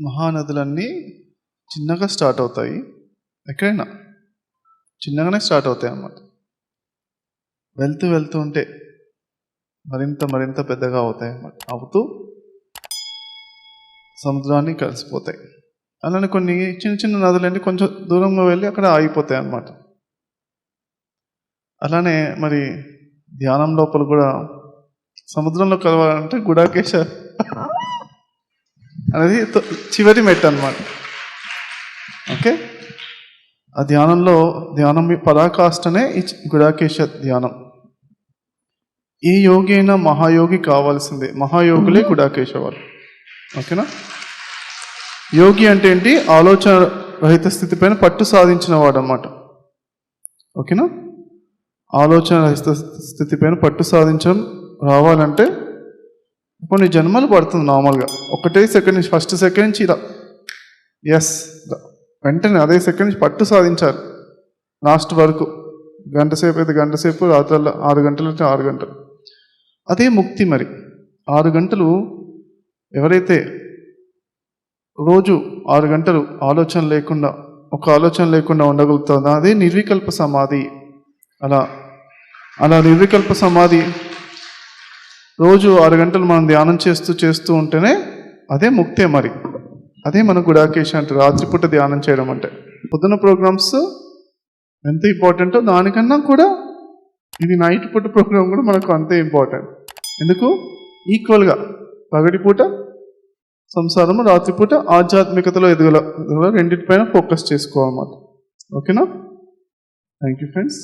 మహానదులన్నీ చిన్నగా స్టార్ట్ అవుతాయి. ఎక్కడైనా చిన్నగానే స్టార్ట్ అవుతాయి అన్నమాట. వెళ్తూ వెళ్తూ ఉంటే మరింత మరింత పెద్దగా అవుతాయి అన్నమాట. అవుతూ సముద్రాన్ని కలిసిపోతాయి. అలానే కొన్ని చిన్న చిన్న నదులన్నీ కొంచెం దూరంగా వెళ్ళి అక్కడ ఆగిపోతాయి అన్నమాట. అలానే మరి ధ్యానం లోపల కూడా సముద్రంలో కలవాలంటే గుడాకేశ అనేది చివరి మెట్ అన్నమాట. ఓకే? ఆ ధ్యానంలో ధ్యానం మీ- పరాకాష్ఠనే ఈ గుడాకేశ ధ్యానం. ఏ యోగి అయినా మహాయోగి కావాల్సిందే. మహాయోగులే గుడాకేశ వాళ్ళు ఓకేనా? యోగి అంటే ఏంటి? ఆలోచన రహిత స్థితిపైన పట్టు సాధించిన వాడు అన్నమాట ఓకేనా? ఆలోచన రహిత స్థితిపైన పట్టు సాధించడం రావాలంటే కొన్ని జన్మలు పడుతుంది నార్మల్గా. ఒకటే సెకండ్ నుంచి ఫస్ట్ సెకండ్ నుంచి ఇలా. ఎస్ వెంటనే అదే సెకండ్ నుంచి పట్టు సాధించారు. లాస్ట్ వరకు. గంట సేపు అయితే గంట సేపు రాత్రల్లో ఆరు గంటలు అంటే ఆరు గంటలు. అదే ముక్తి మరి. ఆరు గంటలు ఎవరైతే రోజు ఆరు గంటలు ఆలోచన లేకుండా ఒక ఆలోచన లేకుండా ఉండగలుగుతుందో అదే నిర్వికల్ప సమాధి. అలా. అలా నిర్వికల్ప సమాధి రోజు ఆరు గంటలు మనం ధ్యానం చేస్తూ చేస్తూ ఉంటేనే అదే ముక్తే మరి. అదే మన గుడాకేశ అంటే రాత్రిపూట ధ్యానం చేయడం అంటే. పొద్దున ప్రోగ్రామ్స్ ఎంత ఇంపార్టెంటో దానికన్నా కూడా ఇది నైట్ పూట ప్రోగ్రామ్ కూడా మనకు అంతే ఇంపార్టెంట్. ఎందుకు? ఈక్వల్గా పగటిపూట సంసారము రాత్రిపూట ఆధ్యాత్మికతలో ఎదుగుల ఎదుగుల రెండింటిపైన ఫోకస్ చేసుకోవాలన్నమాట. ఓకేనా? Thank you friends.